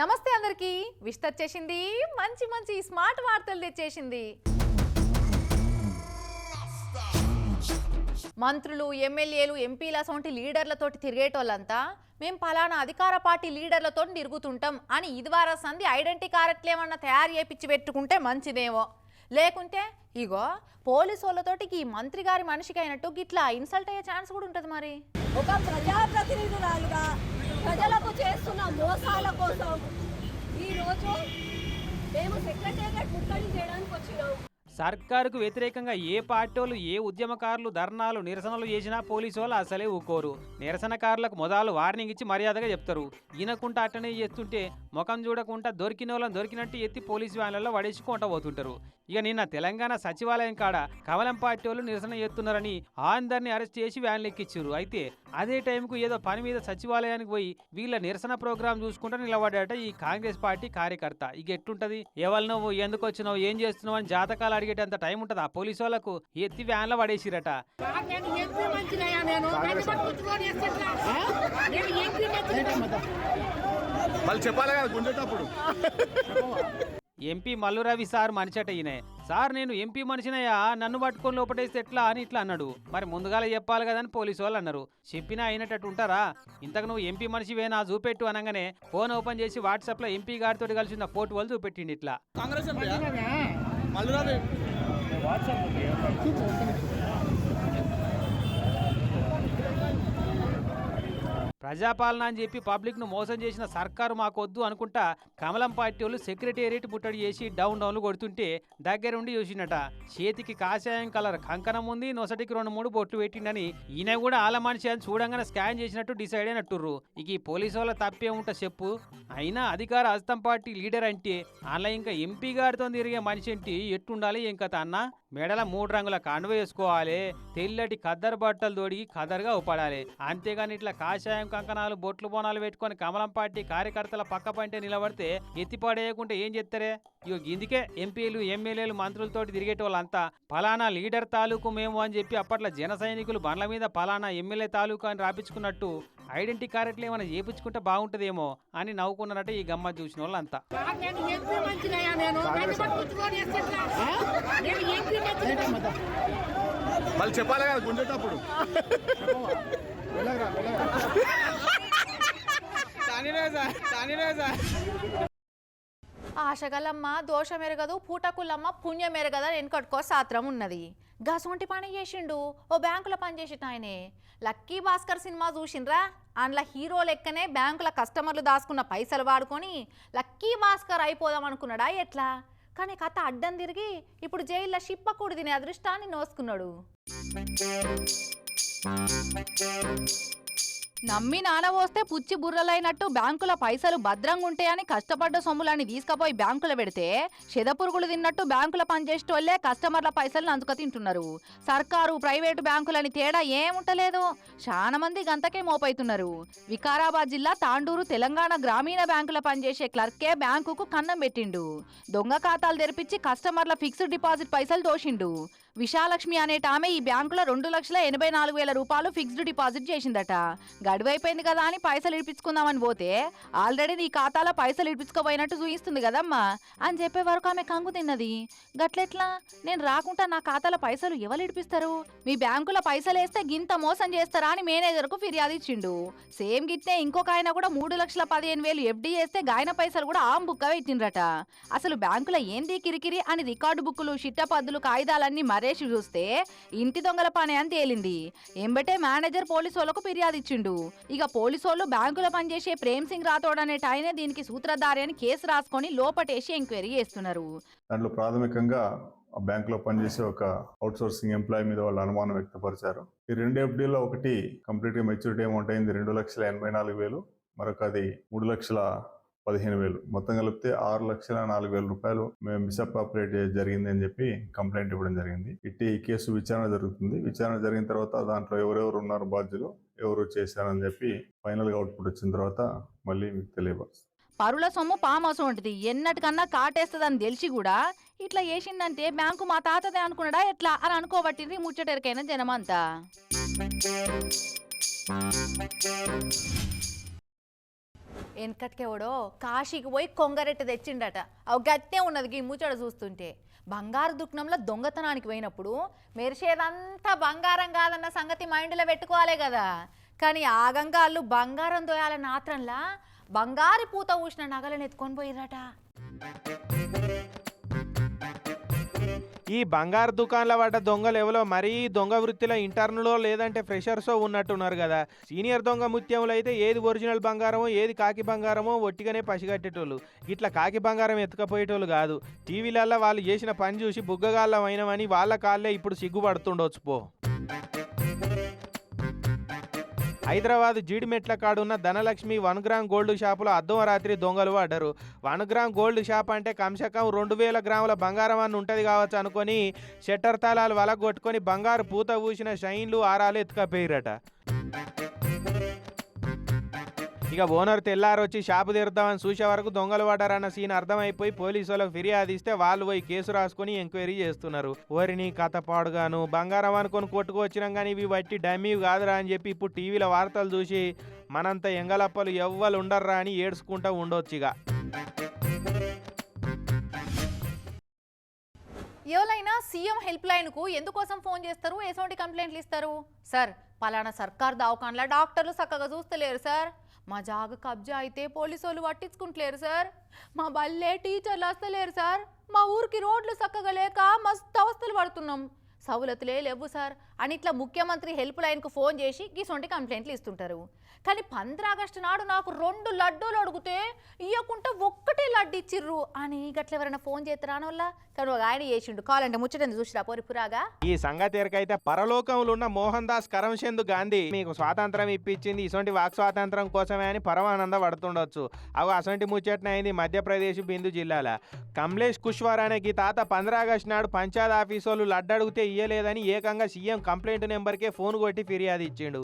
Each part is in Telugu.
నమస్తే అందరికి. విష్ వచ్చేసింది మంచి మంచి స్మార్ట్ వార్తలు తెచ్చేసింది. మంత్రులు ఎమ్మెల్యేలు ఎంపీల సొంటి లీడర్లతోటి తిరిగేటోళ్ళంతా మేము పలానా అధికార పార్టీ లీడర్లతో తిరుగుతుంటాం అని ఇదివారా సంధి ఐడెంటిటీ కార్డులు ఏమన్నా తయారు చేపించి పెట్టుకుంటే మంచిదేమో. లేకుంటే ఇగో పోలీసు వాళ్ళతోటి ఈ మంత్రి గారి మనిషికి అయినట్టు గిట్లా ఇన్సల్ట్ అయ్యే ఛాన్స్ కూడా ఉంటుంది మరి. ఒక ప్రజాప్రతినిధురాలుగా ప్రజలకు చేస్తున్న మోసాల కోసం ఈరోజు మేము సెక్రటేరియట్ ముట్టడి చేయడానికి వచ్చినాం. సర్కారుకు వ్యతిరేకంగా ఏ పార్టీ వాళ్ళు ఏ ఉద్యమకారులు ధర్నాలు నిరసనలు చేసినా పోలీసు వాళ్ళు అసలే ఊకోరు. నిరసనకారులకు మొదలు వార్నింగ్ ఇచ్చి మర్యాదగా చెప్తారు. ఈనకుంటా అట్టనే చేస్తుంటే ముఖం చూడకుండా దొరికిన వాళ్ళని దొరికినట్టు ఎత్తి పోలీసు వ్యాన్లలో పడేసుకుంటా పోతుంటారు ఇక నిన్న తెలంగాణ సచివాలయం కాడ కమలం పార్టీ వాళ్ళు నిరసన చేస్తున్నారని అందరినీ అరెస్ట్ చేసి వ్యాన్లు ఎక్కిచ్చారు అయితే అదే టైంకు ఏదో పని మీద సచివాలయానికి పోయి వీళ్ళ నిరసన ప్రోగ్రాం చూసుకుంటూ నిలబడ్డాట ఈ కాంగ్రెస్ పార్టీ కార్యకర్త. ఇక ఎట్లుంటది? ఎవరు నువ్వు? ఎందుకు వచ్చినావు? ఏం చేస్తున్నావు? అని జాతకాలు అడిగేటంత టైం ఉంటుంది? ఆ పోలీసు వాళ్ళకు ఎత్తి వ్యాన్లో పడేసిరట. వాళ్ళు చెప్పాలి కదా గుండేటప్పుడు ఎంపీ మల్లు రవి సార్ మనిషట ఈయన. సార్ నేను ఎంపీ మనిషినయ్యా నన్ను పట్టుకొని లోపటేస్తే ఎట్లా అని ఇట్లా అన్నాడు. మరి ముందుగాల చెప్పాలి కదా అని పోలీసు వాళ్ళు అన్నారు. చెప్పినా అయినట్టు ఉంటారా? ఇంతకు నువ్వు ఎంపీ మనిషివేనా చూపెట్టు అనగానే ఫోన్ ఓపెన్ చేసి వాట్సాప్లో ఎంపీ గారితో కలిసి ఉన్న ఫోటో వాళ్ళు చూపెట్టిండి ఇట్లా. కాంగ్రెస్ ఎంపీ మల్లురావి ప్రజాపాలన అని చెప్పి పబ్లిక్ను మోసం చేసిన సర్కారు మాకొద్దు అనుకుంటా కమలం పార్టీ వాళ్ళు సెక్రటేరియట్ ముట్టడి చేసి డౌన్ డౌన్లు కొడుతుంటే దగ్గరుండి చూసినట చేతికి కాషాయం కలర్ కంకణం ఉంది నొసటికి రెండు మూడు బొట్లు పెట్టిండని ఈయన కూడా ఆల మనిషి అని చూడంగానే స్కాన్ చేసినట్టు డిసైడ్ అయినట్టుర్రు. ఇక ఈ పోలీసు వాళ్ళ తప్పే ఉంటా చెప్పు? అయినా అధికార హస్తం పార్టీ లీడర్ అంటే అలా ఇంకా ఎంపీ గారితో తిరిగే మనిషి అంటే ఎట్టుండాలి ఏం కథ అన్నా? మెడల మూడు రంగుల కండువ వేసుకోవాలి తెల్లటి కద్దరు బట్టలు తోడిగి కదరుగా ఉపడాలి అంతేగాని ఇట్లా కాషాయం కంకణాలు బొట్లు బోనాలు పెట్టుకొని కమలం పార్టీ కార్యకర్తల పక్క పంటే నిలబడితే ఎత్తిపడేయకుంటే ఏం చెప్తారే ఇగో ఇందుకే ఎంపీలు ఎమ్మెల్యేలు మంత్రులతోటి తిరిగేటోళ్ళంతా ఫలానా లీడర్ తాలూకు మేము అని చెప్పి అప్పట్లో జన సైనికులు బండ్ల మీద ఫలానా ఎమ్మెల్యే తాలూకు అని రాపించుకున్నట్టు ఐడెంటిటీ కార్డులు ఏమైనా చేపించుకుంటే బాగుంటుందేమో అని నవ్వుకున్నారట ఈ గమ్మ చూసిన వాళ్ళంతా. వాళ్ళు చెప్పాలి కదా గుండేటప్పుడు. ఆశగలమ్మ దోషమెరగదు పూటకులమ్మ పుణ్యమెరగదు అని వెనుకట్టుకో సాత్రం ఉన్నది. గసొంటి పని చేసిండు ఓ బ్యాంకులో పనిచేసిన ఆయనే. లక్కీ భాస్కర్ సినిమా చూసిండ్రా? అందులో హీరో లెక్కనే బ్యాంకుల కస్టమర్లు దాచుకున్న పైసలు వాడుకొని లక్కీ భాస్కర్ అయిపోదాం అనుకున్నాడా ఎట్లా? కానీ కథ అడ్డం తిరిగి ఇప్పుడు జైల్లో షిప్పకూడు తినే అదృష్టాన్ని నోసుకున్నాడు. నమ్మి నానవోస్తే పుచ్చి బుర్రలైనట్టు బ్యాంకుల పైసలు భద్రంగా ఉంటాయని కష్టపడ్డ సొమ్ములని తీసుకుపోయి బ్యాంకులో పెడితే చెదపురుగులు తిన్నట్టు బ్యాంకుల పనిచేసేటోళ్ళే కస్టమర్ల పైసలను అందుక తింటున్నారు. సర్కారు ప్రైవేటు బ్యాంకులని తేడా ఏముంటలేదు చాలా మంది గంతకే మోపైతున్నారు. వికారాబాద్ జిల్లా తాండూరు తెలంగాణ గ్రామీణ బ్యాంకుల పనిచేసే క్లర్కే బ్యాంకుకు కన్నం పెట్టిండు. దొంగ ఖాతాలు తెరిపించి కస్టమర్ల ఫిక్స్డ్ డిపాజిట్ పైసలు దోషిండు. విశాలక్ష్మి అనేట ఆమె ఈ బ్యాంకులో రెండు లక్షల ఎనభై నాలుగు వేల రూపాయలు ఫిక్స్డ్ డిపాజిట్ చేసిందట. గడువైపోయింది కదా అని పైసలు ఇడిపించుకుందామని పోతే ఆల్రెడీ నీ ఖాతాలో పైసలు ఇడిపించుకోపోయినట్టు చూపిస్తుంది కదమ్మా అని చెప్పే వరకు ఆమె కంగు తిన్నది. గట్లెట్లా? నేను రాకుండా నా ఖాతాలో పైసలు ఎవరు ఇడిపిస్తారు? మీ బ్యాంకులో పైసలు వేస్తే గింత మోసం చేస్తారా అని మేనేజర్కు ఫిర్యాదు ఇచ్చిండు. సేమ్ గిట్టే ఇంకొక ఆయన కూడా మూడు లక్షల పదిహేను వేలు ఎఫ్డీ చేస్తే గాయన పైసలు కూడా ఆమ్ బుక్క పెట్టిండ్రట అసలు బ్యాంకులో ఏంది కిరికిరి అని రికార్డు బుక్కులు చిట్టపద్దులు కాగితాలన్నీ నరేష్ చూస్తే ఇంటి దొంగల పని అని తేలింది. ఎంబటే మేనేజర్ పోలీసు వాళ్ళకు ఫిర్యాదు ఇచ్చిండు ఇక పోలీసు వాళ్ళు బ్యాంకులో పనిచేసే ప్రేమ్ సింగ్ రాథోడ్ అనేట దీనికి సూత్రధారి అని కేసు రాసుకొని లోపటేసి ఎంక్వైరీ చేస్తున్నారు. దాంట్లో ప్రాథమికంగా ఆ బ్యాంకులో పనిచేసే ఒక అవుట్ సోర్సింగ్ ఎంప్లాయీ మీద వాళ్ళు అనుమానం వ్యక్తపరిచారు. ఈ రెండు ఎఫ్డీలో ఒకటి కంప్లీట్గా మెచ్యూరిటీ అమౌంట్ అయింది రెండు లక్షల ఎనభై నాలుగు వేలు. మరొకది మూడు లక్షల పదిహేను వేలు. మొత్తం కలిపితే ఆరు లక్షల నాలుగు వేల రూపాయలు మేము మిస్అప్రాపరేట్ జరిగింది అని చెప్పి కంప్లైంట్ ఇవ్వడం జరిగింది. ఇట్టి ఈ కేసు విచారణ జరుగుతుంది. విచారణ జరిగిన తర్వాత దాంట్లో ఎవరెవరు ఉన్నారు బాధ్యులు ఎవరు చేశారని చెప్పి ఫైనల్గా అవుట్పుట్ వచ్చిన తర్వాత మళ్ళీ మీకు తెలియపరుస్తాం. పరుల సొమ్ము పామాసం ఉంటుంది ఎన్నటికన్నా కాటేస్తుందని తెలిసి కూడా ఇట్లా చేసిందంటే బ్యాంకు మా తాతదే అనుకున్నాడా ఎట్లా అని అనుకోబట్టింది ముచ్చటెరకైన జనమంతా. వెనకటికెవడో కాశీకి పోయి కొంగరెట్ట తెచ్చిండట. అవి గట్టే ఉన్నది ఈ ముచ్చట చూస్తుంటే. బంగారు దుఃఖంలో దొంగతనానికి పోయినప్పుడు మెరిసేదంతా బంగారం కాదన్న సంగతి మైండ్లో పెట్టుకోవాలి కదా. కానీ ఆగంగా వాళ్ళు బంగారం దోయాలన్న ఆత్రంలా బంగారు పూత ఊసిన నగలను ఎత్తుకొని పోయిరట ఈ బంగారు దుకాణాల పడ్డ దొంగలు ఎవరో మరీ దొంగ వృత్తిలో ఇంటర్న్లో లేదంటే ఫ్రెషర్సో ఉన్నట్టున్నారు కదా. సీనియర్ దొంగ ముత్యములు అయితే ఏది ఒరిజినల్ బంగారమో ఏది కాకి బంగారమో ఒట్టిగానే పసిగట్టేటోళ్ళు. ఇట్లా కాకి బంగారం ఎత్తుకపోయేటోళ్ళు కాదు. టీవీలల్లో వాళ్ళు చేసిన పని చూసి బుగ్గగాళ్ళం అయినవని వాళ్ళ కాళ్ళే ఇప్పుడు సిగ్గుపడుతుండొచ్చు పో. హైదరాబాద్ జీడిమెట్ల కాడున్న ధనలక్ష్మి వన్ గ్రామ్ గోల్డ్ షాపులో అద్దం రాత్రి దొంగలు పడ్డారు వన్ గ్రామ్ గోల్డ్ షాప్ అంటే కమ్సకం రెండు వేల గ్రాముల బంగారం అని ఉంటుంది కావచ్చు అనుకొని షట్టర్ తాళాలు వలగొట్టుకొని బంగారు పూత పూసిన షైన్లు ఆరాలు ఎత్తుకపోయారట. ఇక ఓనర్ తెల్లారు వచ్చి షాపు తీరుతామని చూసే వరకు దొంగలు పడ్డారన్న సీన్ అర్థమైపోయి పోలీసు వాళ్ళకి ఫిర్యాదు ఇస్తే వాళ్ళు పోయి కేసు రాసుకొని ఎంక్వైరీ చేస్తున్నారు. ఓరిని కథ పాడుగాను బంగారం అనుకొని కొట్టుకొచ్చినాం కానీ ఇవి బట్టి డమ్మీ కాదురా అని చెప్పి ఇప్పుడు టీవీలో వార్తలు చూసి మనంత ఎంగలప్పలు ఎవ్వలు ఉండర్రా అని ఏడ్చుకుంటూ ఉండొచ్చు ఇక. ఎవరైనా సీఎం హెల్ప్ లైన్కు ఎందుకోసం ఫోన్ చేస్తారు? ఎటువంటి కంప్లైంట్లు ఇస్తారు? సార్ పలానా సర్కార్ దవాఖాన్ల డాక్టర్లు చక్కగా చూస్తలేరు సార్. మా జాగ కబ్జా అయితే పోలీసు వాళ్ళు పట్టించుకుంటలేరు సార్. మా బల్లే టీచర్లు వస్తలేరు సార్. మా ఊరికి రోడ్లు చక్కగా లేక మస్తు అవస్థలు పడుతున్నాం. సౌలతులే లేవు సార్ అని ఇట్లా ముఖ్యమంత్రి హెల్ప్ లైన్కు ఫోన్ చేసి గీసొంటి కంప్లైంట్లు ఇస్తుంటారు. కానీ పంద్ర ఆగస్టు నాడు నాకు రెండు లడ్డూలు అడిగితే ఇవ్వకుంటే ఒక్కటే లడ్డు ఇచ్చిర్రు అని గట్ల ఎవరైనా ఫోన్ చేస్తారా వల్ల కానీ ఒక ఆయన చేసిండు. కావాలంటే ముచ్చటని చూసిరా పొరిపురాగా ఈ సంగతి ఎరకైతే పరలోకంలో ఉన్న మోహన్ దాస్ కరమ్చంద్ గాంధీ మీకు స్వాతంత్రం ఇప్పించింది ఇటువంటి వాక్ స్వాతంత్రం కోసమే అని పరమానంద పడుతుండొచ్చు. అవి అసంటి ముచ్చటన అయింది మధ్యప్రదేశ్ బిందు జిల్లాల. కమలేష్ కుష్వార్ అనే తాత తాత పంద్రాగస్టు నాడు పంచాయత్ ఆఫీస్ వాళ్ళు లడ్డు అడిగితే ఇయ్యలేదని ఏకంగా సీఎం కంప్లైంట్ నెంబర్కే ఫోన్ కొట్టి ఫిర్యాదు ఇచ్చిండు.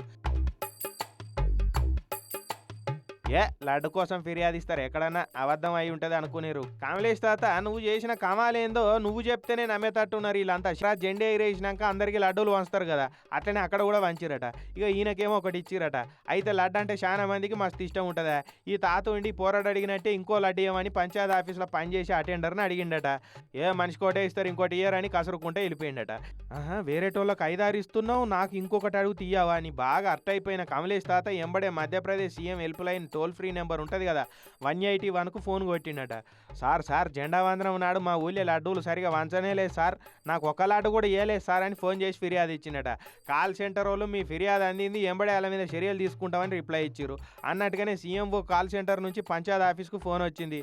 ఏ లడ్డు కోసం ఫిర్యాదు ఇస్తారు. ఎక్కడన్నా అబద్ధం అయి ఉంటుంది అనుకునేరు. కమలేష్ తాత నువ్వు చేసిన కమాలేందో నువ్వు చెప్తేనే నమ్మేటట్టున్నారు వీళ్ళంతా. షరా జెండే ఎగిరేసినాక అందరికీ లడ్డూలు వంచుతారు కదా. అట్లనే అక్కడ కూడా వంచిరట ఇక ఈయనకేమో ఒకటి ఇచ్చిరట. అయితే లడ్డు అంటే చాలా మందికి మస్తు ఇష్టం ఉంటుందా? ఈ తాత ఉండి పోరాడు అడిగినట్టే ఇంకో లడ్డు ఇవ్వమని పంచాయత్ ఆఫీస్లో పనిచేసి అటెండర్ని అడిగిండట. ఏ మనిషి కోటే ఇస్తారు ఇంకోటి ఇయ్యరని కసురుకుంటే వెళ్ళిపోయిండట. ఆహా వేరేటోళ్ళకి ఐదారు ఇస్తున్నావు నాకు ఇంకొకటి అడుగు తీయవా అని బాగా అర్థ అయిపోయిన కమలేష్ తాత ఎంబడే Madhya Pradesh CM helpline toll free number ఉంటుంది కదా వన్ ఎయిటీ వన్కు ఫోన్ కొట్టిండట. సార్ సార్ జెండా వందనం నాడు మా ఊళ్ళో లడ్డూలు సరిగా వంచనే లేదు సార్. నాకు ఒక కూడా ఏలేదు సార్ అని ఫోన్ చేసి ఫిర్యాదు ఇచ్చిండట. కాల్ సెంటర్ వాళ్ళు మీ ఫిర్యాదు అందింది ఎంబడే వాళ్ళ మీద చర్యలు తీసుకుంటామని రిప్లై ఇచ్చారు అన్నట్టుగానే సీఎంఓ కాల్ సెంటర్ నుంచి పంచాయత్ ఆఫీస్కు ఫోన్ వచ్చింది.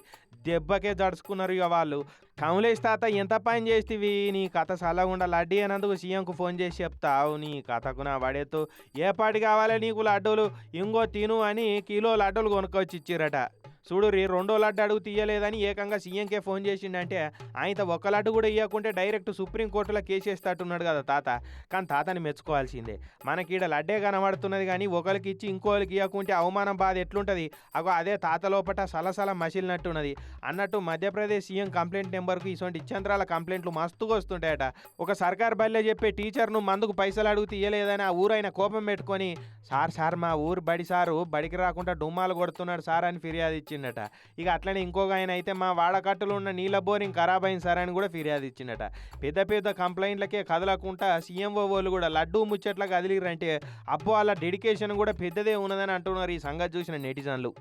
దెబ్బకే జడుచుకున్నారు ఇక వాళ్ళు. కమలేష్ తాత ఎంత పని చేస్తేవి? నీ కథ సల్లగుండా లడ్డీ అన్నందుకు సీఎంకు ఫోన్ చేసి చెప్తావు. నీ కథకు నా పడేత్తు ఏ పాటి కావాలి నీకు లడ్డూలు? ఇంకో తిను అని కిలో లడ్డూలు కొనుక్కొచ్చి ఇచ్చిరట చూడు రీ రెండో లడ్డు అడుగు తీయలేదని ఏకంగా సీఎంకే ఫోన్ చేసిండంటే ఆయన ఒక్క లడ్డు కూడా ఇవ్వకుంటే డైరెక్ట్ సుప్రీంకోర్టులో కేసు వేస్తట్టున్నాడు కదా తాత. కానీ తాతని మెచ్చుకోవాల్సిందే. మనకి ఈడ లడ్డే కనబడుతున్నది కానీ ఒకరికి ఇచ్చి ఇంకోరికి ఇవ్వకుంటే అవమానం బాధ ఎట్లుంటుంది? అగో అదే తాత లోపట సలసల మసిలినట్టున్నది. అన్నట్టు మధ్యప్రదేశ్ సీఎం కంప్లైంట్ నెంబర్కు ఇటువంటి ఇచ్చంత్రాల కంప్లైంట్లు మస్తుగా వస్తుంటాయట. ఒక సర్కార్ బల్లే చెప్పే టీచర్ను మందుకు పైసలు అడుగు తీయలేదని ఆ ఊరైన కోపం పెట్టుకొని సార్ సార్ మా ఊరు బడి సారు బడికి రాకుండా డుమ్మాలు కొడుతున్నాడు సార్ అని ఫిర్యాదు ఇచ్చి ఇచ్చిండట. ఇక అట్లనే ఇంకొక ఆయన అయితే మా వాడకట్టులో ఉన్న నీళ్ళ బోరింగ్ ఖరాబ్ అయింది సార్ అని కూడా ఫిర్యాదు ఇచ్చిండట. పెద్ద పెద్ద కంప్లైంట్లకే కదలకుండా సీఎంఓ వాళ్ళు కూడా లడ్డూ ముచ్చట్లకు కదిలిరంటే అబ్బో వాళ్ళ డెడికేషన్ కూడా పెద్దదే ఉన్నదని అంటున్నారు ఈ సంగతి చూసిన నెటిజన్లు.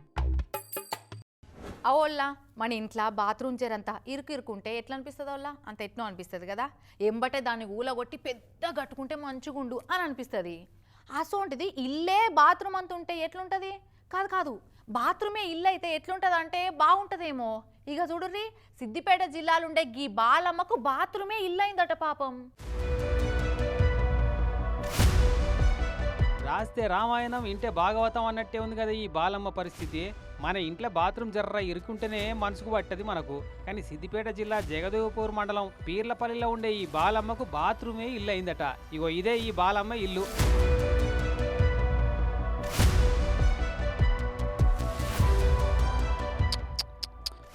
అవోళ్ళ మన ఇంట్లో బాత్రూమ్ చేరంతా ఇరుకు ఇరుకుంటే ఎట్లా అనిపిస్తుంది వాళ్ళ అంత ఎట్నో అనిపిస్తుంది కదా? ఎంబటే దాన్ని ఊలగొట్టి పెద్ద కట్టుకుంటే మంచిగుండు అని అనిపిస్తుంది. అసోంటిది ఇల్లే బాత్రూమ్ అంత ఉంటే ఎట్లుంటుంది? కాదు కాదు బాత్రూమే ఇల్లు అయితే ఎట్లుంటుంది అంటే బాగుంటుందేమో ఇక చూడుర్రి సిద్దిపేట జిల్లాలుండే గీ బాలమ్మకు బాత్రూమే ఇల్లు అయిందట పాపం. రాస్తే రామాయణం ఇంటే భాగవతం అన్నట్టే ఉంది కదా ఈ బాలమ్మ పరిస్థితి. మన ఇంట్లో బాత్రూమ్ జర్ర ఇరుకుంటేనే మనసుకు పట్టది మనకు. కానీ సిద్దిపేట జిల్లా జగదేవపూర్ మండలం పీర్లపల్లిలో ఉండే ఈ బాలమ్మకు బాత్రూమే ఇల్లు అయిందట ఇగో ఇదే ఈ బాలమ్మ ఇల్లు.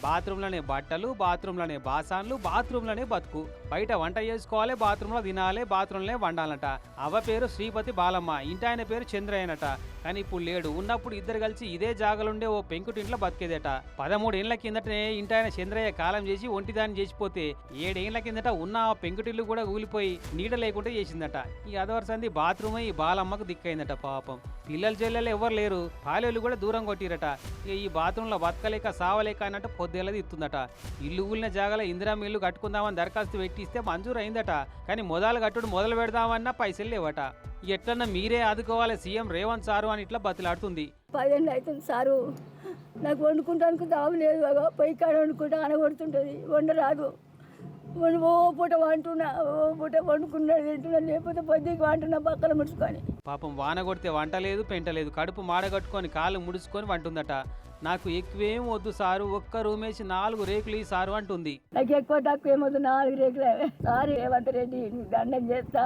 బాత్రూంలోనే బట్టలు బాత్రూంలోనే బాసాన్లు బాత్రూంలోనే బతుకు. బయట వంట చేసుకోవాలి బాత్రూంలో తినాలి బాత్రూంలోనే వండాలట. అవ్వ పేరు శ్రీపతి బాలమ్మ ఇంటి ఆయన పేరు చంద్రయ్యనట. కానీ ఇప్పుడు లేడు. ఉన్నప్పుడు ఇద్దరు కలిసి ఇదే జాగలుండే ఓ పెంకుటింట్లో బతికేదట. పదమూడేళ్ళ కిందటనే ఇంటాయన చంద్రయ్య కాలం చేసి ఒంటిదాన్ని చేసిపోతే ఏడేళ్ళ కిందట ఉన్న ఆ పెంకుటిల్లు కూడా ఊలిపోయి నీడ లేకుండా చేసిందట. ఈ అదవరసంది బాత్రూమ్ ఈ బాలమ్మకు దిక్కైందట పాపం. పిల్లలు చెల్లెలు ఎవరు లేరు. పాలేళ్ళు కూడా దూరం కొట్టిరట. ఈ బాత్రూంలో బతకలేక సావలేక అన్నట్టు పొద్దేళ్ళది ఇస్తుందట ఇల్లు ఊలిన జాగల ఇందిరా ఇల్లు కట్టుకుందామని దరఖాస్తు పెట్టిస్తే మంజూరు అయిందట. కానీ మొదలు కట్టుడు మొదలు పెడదామన్నా పైసలు లేవట. ఎట్లన్నా మీరే ఆదుకోవాలి సీఎం రేవంత్ సారు అని ఇట్లా బతిలాడుతుంది. పదేళ్ళు అవుతుంది సారు. నాకు వండుకుంటానికి దాము లేదు అగో పొయ్యి కాడ వండుకుంటా అనగొడుతుంటుంది వండరాదు. వండు ఓ పూట వంటున్నా ఓ పూట వండుకున్నాడు తింటున్నా లేకపోతే పొద్దుకి వంటున్నా పక్కన ముడుచుకొని. పాపం వాన కొడితే వంట లేదు పెంట లేదు. కడుపు మాడగట్టుకొని కాళ్ళు ముడుచుకొని వంటుందట నాకు ఎక్కువేం వద్దు సారు ఒక్క రూమేసి నాలుగు రేకులు ఈ సారు అంటుంది. నాకు ఎక్కువ తక్కువ ఏమొద్దు నాలుగు రేకులు. సారు రేవంత్ రెడ్డి దండం చేస్తా.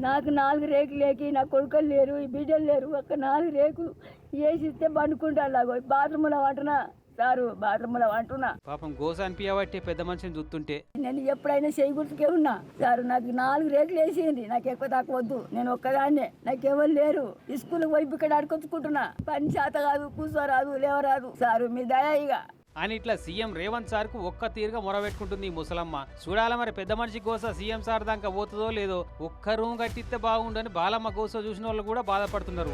నాకు నాలుగు రేకులు లేకి నా కొడుకులు లేరు ఈ బిడ్డలు లేరు ఒక్క నాలుగు రేకులు వేసి ఇస్తే పండుకుంటా అలాగో బాత్రూంలో వంటున్నా సారు బాత్రూంలో వంటున్నా పాపం గోస అనిపించబట్టే పెద్ద మనిషిని చూస్తుంటే. నేను ఎప్పుడైనా చేయి గుర్తుకే ఉన్నా. సార్ నాకు నాలుగు రేట్లు వేసింది. నాకు ఎక్కువ తక్కువ వద్దు. నేను ఒక్కదాన్నే. నాకు ఎవరు లేరు. ఈ స్కూల్కి పోయి ఇక్కడ ఆడుకొచ్చుకుంటున్నా. పని చేత కాదు కూర్చోరాదు లేవరాదు. సారు మీ దయ ఇక. అని ఇట్లా సీఎం రేవంత్ సార్కు ఒక్క తీరుగా మొరబెట్టుకుంటుంది ఈ ముసలమ్మ. చూడాల మరి పెద్ద మనిషి గోస సీఎం సార్ దాకా పోతుందో లేదో. ఒక్క రూమ్ కట్టిస్తే బాగుండని బాలమ్మ గోస చూసిన వాళ్ళు కూడా బాధపడుతున్నారు.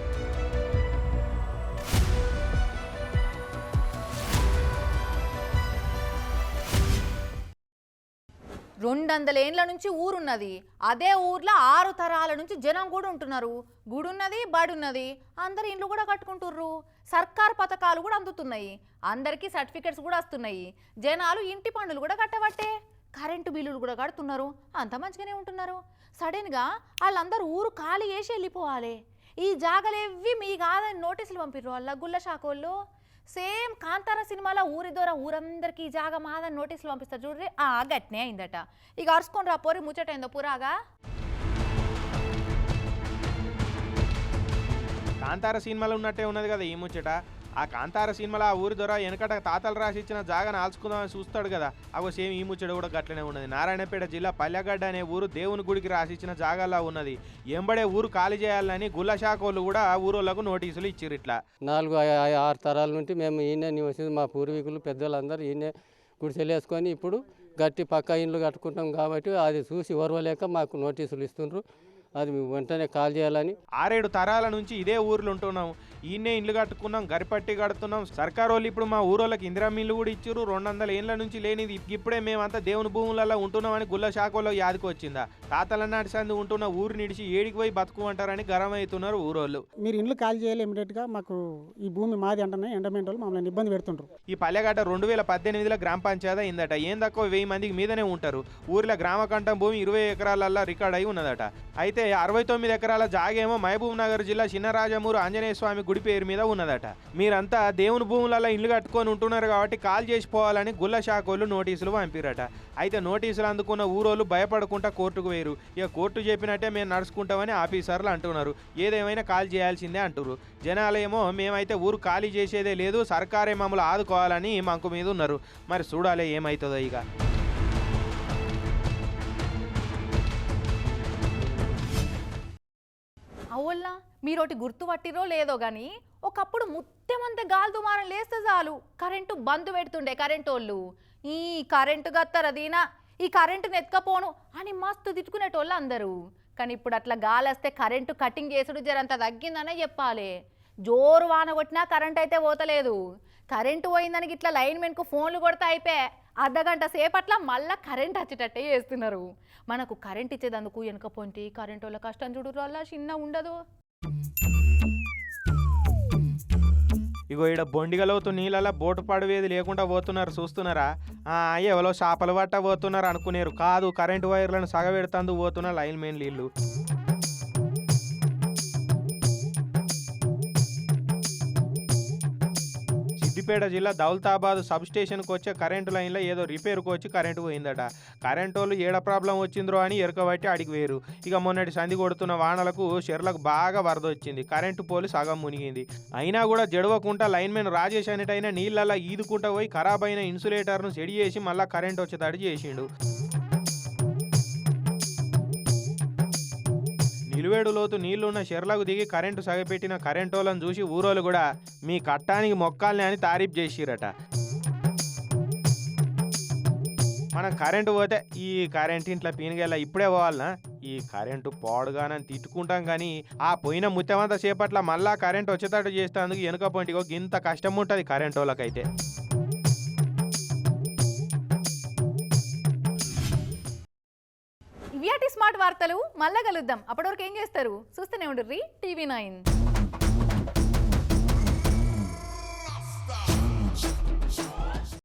రెండొందల ఏండ్ల నుంచి ఊరున్నది. అదే ఊర్లో ఆరు తరాల నుంచి జనం కూడా ఉంటున్నారు. గుడున్నది బడున్నది. అందరు ఇండ్లు కూడా కట్టుకుంటుర్రు. సర్కార్ పథకాలు కూడా అందుతున్నాయి. అందరికీ సర్టిఫికెట్స్ కూడా వస్తున్నాయి. జనాలు ఇంటి పన్నులు కూడా కట్టబట్టే కరెంటు బిల్లులు కూడా కడుతున్నారు. అంత మంచిగానే ఉంటున్నారు. సడన్గా వాళ్ళందరూ ఊరు ఖాళీ చేసి వెళ్ళిపోవాలి. ఈ జాగలేవి మీ కాదని నోటీసులు పంపిర్రు వాళ్ళ గుల్ల వాళ్ళు. సేమ్ కాంతార సినిమాలో ఊరి దూర ఊరందరికీ ఈ జాగా మాదని నోటీసులు పంపిస్తారు చూడ్రి ఆ గట్నే అయిందట. ఇక అరుచుకొని రా పోరి ముచ్చటైందో పురాగా. కాంతార సినిమాలో ఉన్నట్టే ఉన్నది కదా ఈ ముచ్చట. ఆ కాంతార సినిమాలో ఆ ఊరి దొర వెనకట తాతలు రాసి ఇచ్చిన జాగాను ఆల్చుకుందామని చూస్తాడు కదా. అగో సేమ్ ఈ ముచ్చడు కూడా గట్లనే ఉన్నది. నారాయణపేట జిల్లా పల్లెగడ్డ అనే ఊరు దేవుని గుడికి రాసి ఇచ్చిన జాగాలా ఉన్నది. ఎంబడే ఊరు ఖాళీ చేయాలని గుల్ల శాఖలు కూడా ఆ నోటీసులు ఇచ్చారు ఇట్లా. నాలుగు ఆరు తరాల నుండి మేము ఈయనే నివసించి మా పూర్వీకులు పెద్దవాళ్ళందరూ ఈయనే గుడిసెలు వేసుకొని ఇప్పుడు గట్టి పక్క ఇండ్లు కట్టుకుంటాం కాబట్టి అది చూసి ఓర్వలేక మాకు నోటీసులు ఇస్తుండ్రు. అది మేము వెంటనే కాల్ చేయాలని. ఆరేడు తరాల నుంచి ఇదే ఊర్లు ఉంటున్నాం ఈయనే ఇండ్లు కట్టుకున్నాం గరిపట్టి కడుతున్నాం. సర్కార్ వాళ్ళు ఇప్పుడు మా ఊరోళ్ళకి ఇందిరా ఇల్లు కూడా ఇచ్చారు రెండు వందల ఏళ్ళ నుంచి లేనిది ఇప్పుడే మేమంతా దేవుని భూములలో ఉంటున్నామని గుల్ల శాఖలో యాదికి వచ్చిందా. తాతల నాటి సంది ఉంటున్న ఊరు నిడిచి ఏడికి పోయి బతుకుమంటారని గరం అవుతున్నారు ఊరోళ్ళు. మీరు ఇండ్లు ఖాళీ చేయాలి ఇమీడియట్గా. మాకు ఈ భూమి మాది అంటనే ఎండమెంట్ వాళ్ళు మమ్మల్ని ఇబ్బంది పెడుతుంటారు ఈ పల్లెగడ్డ రెండు వేల పద్దెనిమిదిలో గ్రామ పంచాయతీ అయిందట. ఏం తక్కువ వెయ్యి మందికి మీదనే ఉంటారు. ఊర్లో గ్రామ కంఠం భూమి ఇరవై ఎకరాలల్లా రికార్డ్ అయి ఉన్నదట. అయితే అయితే అరవై తొమ్మిది ఎకరాల జాగేమో మహబూబ్ నగర్ జిల్లా చిన్నరాజమూరు ఆంజనేయ స్వామి గుడి పేరు మీద ఉన్నదట. మీరంతా దేవుని భూములలో ఇల్లు కట్టుకొని ఉంటున్నారు కాబట్టి కాల్ చేసిపోవాలని గుల్ల శాఖోళ్ళు నోటీసులు పంపిరట. అయితే నోటీసులు అందుకున్న ఊరోళ్ళు భయపడకుండా కోర్టుకు వేరు ఇక కోర్టు చెప్పినట్టే మేము నడుచుకుంటామని ఆఫీసర్లు అంటున్నారు. ఏదేమైనా కాల్ చేయాల్సిందే అంటున్నారు జనాలేమో మేమైతే ఊరు ఖాళీ చేసేదే లేదు సర్కారే మమ్మల్ని ఆదుకోవాలని మంకు మీద ఉన్నారు. మరి చూడాలి ఏమవుతుందో ఇక. అవుల్లా మీరోటి గుర్తుపట్టిరో లేదో కానీ ఒకప్పుడు ముత్తెమంత గాలి దుమారం లేస్తే చాలు. కరెంటు బంద్ పెడుతుండే కరెంటు వాళ్ళు ఈ కరెంటు గత్తర దీనా? ఈ కరెంటు ఎత్తుకపోను అని మస్తు తిట్టుకునేటోళ్ళు అందరూ. కానీ ఇప్పుడు అట్లా గాలి వస్తే కరెంటు కటింగ్ చేసుడు జరంత తగ్గిందనే చెప్పాలి. జోరు వాన కొట్టినా కరెంట్ అయితే పోతలేదు. కరెంటు పోయిందని ఇట్లా లైన్మెన్కు ఫోన్లు కొడితే అయిపోయా. అర్ధగంట సేపట్ల మళ్ళీ కరెంట్ వచ్చేటట్టే చేస్తున్నారు. మనకు కరెంట్ ఇచ్చేదందుకు వెనక పొంటి కరెంట్ వాళ్ళ కష్టం చూడరు వల్ల చిన్న ఉండదు. ఇగో ఈడ బొండిగలవుతూ నీళ్ళలా బోటు పడవేది లేకుండా పోతున్నారు చూస్తున్నారా? ఎవరో చేపలు పట్ట పోతున్నారు అనుకునేరు. కాదు కరెంటు వైర్లను సగబెడుతందు పోతున్న లైన్ మెయిన్ నీళ్ళు సిద్దిపేట జిల్లా దౌలతాబాద్ సబ్ స్టేషన్కి వచ్చే కరెంటు లైన్లో ఏదో రిపేర్కి వచ్చి కరెంటు పోయిందట. కరెంటు వాళ్ళు ఏడ ప్రాబ్లం వచ్చిందో అని ఎరకబట్టి అడిగి వేరు. ఇక మొన్నటి సంధి కొడుతున్న వానలకు చెర్లకు బాగా వరద వచ్చింది. కరెంటు పోలు సగం మునిగింది. అయినా కూడా జడవకుండా లైన్మెన్ రాజేష్ అనేటైనా నీళ్ళలా ఈదుకుంటా పోయి ఖరాబ్ అయిన ఇన్సులేటర్ను సెడి చేసి మళ్ళీ కరెంట్ వచ్చేటట్టు చేసిండు. నిలువేడు లోతు నీళ్ళున్న షెర్లకు దిగి కరెంటు సగపెట్టిన కరెంటోలను చూసి ఊరోళ్ళు కూడా మీ కట్టానికి మొక్కాలని అని తారీఫ్ చేసిరట. మనం కరెంటు పోతే ఈ కరెంట్ ఇంట్లో పీనగేలా ఇప్పుడే పోవాలనా? ఈ కరెంటు పోడుగానని తిట్టుకుంటాం కానీ ఆ పోయిన ముత్యమంత సేపట్ల మళ్ళా కరెంట్ వచ్చేటట్టు చేస్తే అందుకు వెనుక పొంటిగో ఇంత కష్టం ఉంటుంది కరెంట్ వాళ్ళకైతే వార్తలు మళ్ళా కలుద్దాం. అప్పటివరకు ఏం చేస్తారు? చూస్తూనే ఉండుర్రి టీవీ నైన్.